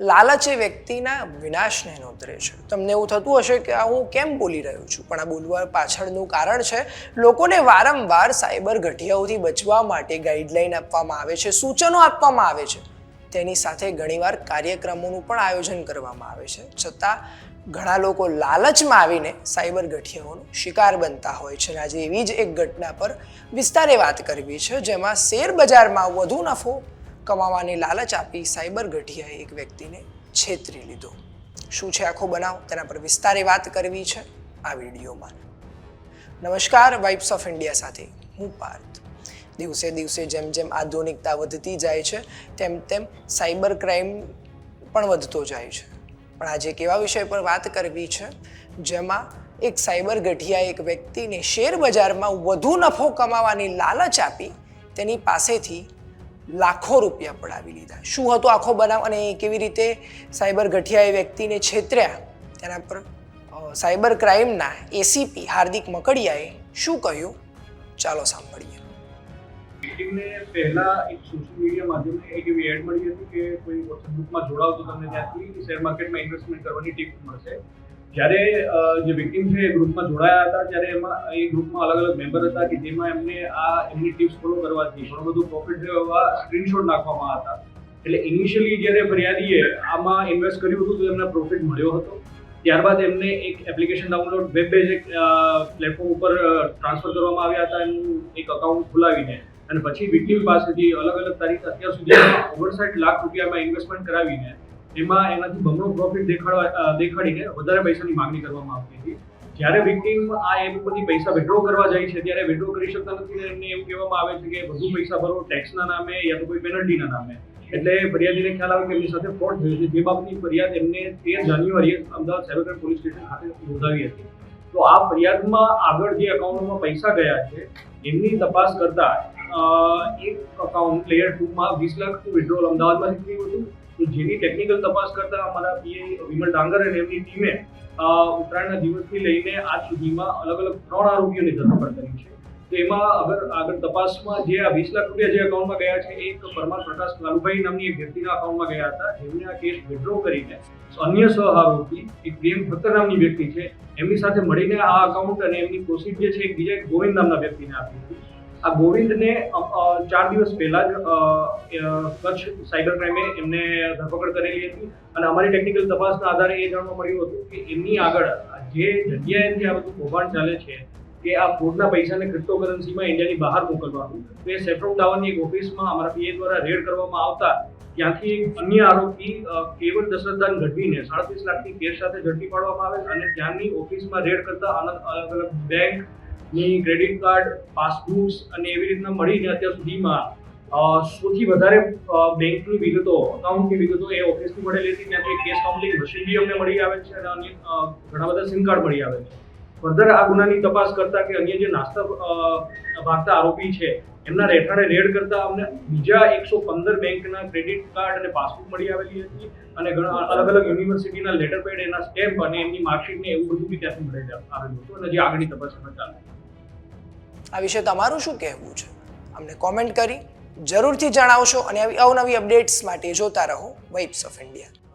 લાલચ એ વ્યક્તિના વિનાશને નોતરે છે. તમને એવું થતું હશે કે આ હું કેમ બોલી રહ્યો છું? પણ આ બોલવા પાછળનું કારણ છે, લોકોને વારંવાર સાયબર ઘટિયાઓથી બચવા માટે ગાઈડલાઈન આપવામાં આવે છે, સૂચનો આપવામાં આવે છે. તેની સાથે ઘણીવાર કાર્યક્રમોનું પણ આયોજન કરવામાં આવે છે. છતાં, ઘણા લોકો લાલચમાં આવીને સાયબર ગઠિયાઓનો શિકાર બનતા હોય છે આજે એવી જ એક ઘટના પર વિસ્તારે વાત કરવી છે, જેમાં શેર બજારમાં વધુ નફો કમાવાની લાલચ આપી સાયબર ગઢિયાએ એક વ્યક્તિને છેતરી લીધો. શું છે આખો બનાવ? તેના પર વિસ્તારે વાત કરવી છે આ વિડીયોમાં. નમસ્કાર વાઇબ્સ ઓફ ઇન્ડિયા સાથે હું પાર્થ. દિવસે દિવસે જેમ જેમ આધુનિકતા વધતી જાય છે, તેમ તેમ સાયબર ક્રાઇમ પણ વધતો જાય છે. પણ આજે એક એવા વિષય પર વાત કરવી છે, જેમાં એક સાયબર ગઠિયા એક વ્યક્તિને શેર બજારમાં વધુ નફો કમાવાની લાલચ આપી તેની પાસેથી લાખો રૂપિયા પડાવી લીધા. શું હતો આખો બનાવ અને કેવી રીતે સાયબર ગઠિયાએ વ્યક્તિને છેતર્યા? તેના પર સાયબર ક્રાઇમના એસીપી હાર્દિક મકડિયાએ શું કહ્યું? ચાલો સાંભળીએ. પહેલા એક સોશિયલ મીડિયા માધ્યમે એક એવી એડ મળી હતી કે કોઈ વોટ્સએપ ગ્રુપમાં જોડાવ તો તમને ત્યાંથી શેર માર્કેટમાં ઇન્વેસ્ટમેન્ટ કરવાની ટીપ મળશે. જ્યારે જે વિક્ટીમ છે એ ગ્રુપમાં જોડાયા હતા, ત્યારે એમાં એ ગ્રુપમાં અલગ અલગ મેમ્બર હતા કે જેમાં એમને આ, એમની ટિપ્સ ફોલો કરવાથી ઘણું બધું પ્રોફિટ થયો એવા સ્ક્રીનશોટ નાખવામાં હતા એટલે ઇનિશિયલી જ્યારે ફરિયાદીએ આમાં ઇન્વેસ્ટ કર્યું હતું, તો એમને પ્રોફિટ મળ્યો હતો. ત્યારબાદ એમને એક એપ્લિકેશન ડાઉનલોડ વેબ બેઝ એક પ્લેટફોર્મ ઉપર ટ્રાન્સફર કરવામાં આવ્યા હતા, એનું એક અકાઉન્ટ ખોલાવીને. અને પછી વિક્ટીમ પાસેથી અલગ અલગ તારીખ અત્યાર સુધી ઓગણસાઠ લાખ રૂપિયામાં ઇન્વેસ્ટમેન્ટ કરાવીને એમાં એનાથી બમણો પ્રોફિટ દેખાડવા દેખાડીને વધારે પૈસાની માંગણી કરવામાં આવતી હતી. જ્યારે વિક્ટીમ આ એપ ઉપરથી પૈસા વિડ્રો કરવા જાય છે, ત્યારે વિડ્રો કરી શકતા નથી એમને એવું કહેવામાં આવે છે કે વધુ પૈસા ભરો ટેક્સના નામે યા તો કોઈ પેનલ્ટીના નામે. એટલે ફરિયાદીને ખ્યાલ આવે કે એમની સાથે ફ્રોડ થયો છે. જે બાબતની ફરિયાદ એમને તેર જાન્યુઆરીએ અમદાવાદ સાયબર પોલીસ સ્ટેશન ખાતે નોંધાવી હતી. તો આ ફરિયાદમાં આગળ જે એકાઉન્ટમાં પૈસા ગયા છે, એમની તપાસ કરતા એક અકાઉન્ટ લેયર ટુમાં વીસ લાખ વિડ્રોલ અમદાવાદમાંથી થયું હતું. જેની ટેકનિકલ તપાસ કરતા અમારા પીએ વિમલ ડાંગર અને એમની ટીમે ઉત્તરાયણના દિવસથી લઈને આજ સુધીમાં અલગ અલગ ત્રણ આરોપીઓની ધરપકડ કરી છે. તેમાં અગર, આગળ તપાસમાં જે આ વીસ લાખ રૂપિયા જે અકાઉન્ટમાં ગયા છે, એક પરમાર પ્રકાશ લાલુભાઈ નામની એક વ્યક્તિના અકાઉન્ટમાં ગયા હતા. જેમને આ કેસ વિડ્રો કરીને અન્ય સહ આરોપી, એક પ્રેમ ઠક્કર નામની વ્યક્તિ છે, એમની સાથે મળીને આ અકાઉન્ટ અને એમની પ્રોસીડ જે છે, એક બીજા એક ગોવિંદ નામના વ્યક્તિને આપી હતી. આ ગોવિંદને ચાર દિવસ પહેલા જ કચ્છ સાયબર ક્રાઇમે એમને ધરપકડ કરેલી હતી અને અમારી ટેકનિકલ તપાસના આધારે એ જાણવા મળ્યું હતું કે એમની આગળ જે જગ્યાએથી આ બધું કૌભાંડ ચાલે છે કે આ ફ્રોડના પૈસાને ક્રિપ્ટોકરન્સીમાં ઇન્ડિયાની બહાર મોકલવાનું. તો એ સેફ્રોન ટાવરની એક ઓફિસમાં અમારા પીએ દ્વારા રેડ કરવામાં આવતા ત્યાંથી અન્ય આરોપી કેવલ દશરથદાન ગઢવીને સાડત્રીસ લાખની કેસ સાથે ઝડપી પાડવામાં આવે અને ત્યાંની ઓફિસમાં રેડ કરતા અલગ અલગ બેંક ની ક્રેડિટ કાર્ડ, પાસબુક્સ અને એવી રીતના મળીને અત્યાર સુધીમાં સૌથી વધારે બેંકની વિગતો, અકાઉન્ટની વિગતો એ ઓફિસની મળેલી હતી. ત્યાંથી કેશ કાઉન્ટિંગ મશીન બી અમને મળી આવે છે અને અન્ય ઘણા બધા સિમ કાર્ડ મળી આવે છે. ફર્ધર આ ગુનાની તપાસ કરતા કે અન્ય જે નાસ્તા ભાગતા આરોપી છે એમના રહેઠાણે રેડ કરતા અમને બીજા એકસો પંદર બેંકના ક્રેડિટ કાર્ડ અને પાસબુક મળી આવેલી હતી અને ઘણા અલગ અલગ યુનિવર્સિટીના લેટર પેડ, એના સ્ટેમ્પ અને એમની માર્કશીટને એવું બધું બી ત્યાંથી મળી આવેલું હતું અને જે આગળની તપાસ એમાં ચાલે આ વિશે તમારું શું કહેવું છે? અમને કોમેન્ટ કરી, જરૂરથી જણાવશો અને આવી અવનવી અપડેટ્સ માટે જોતા રહો વાઇબ્સ ઓફ ઇન્ડિયા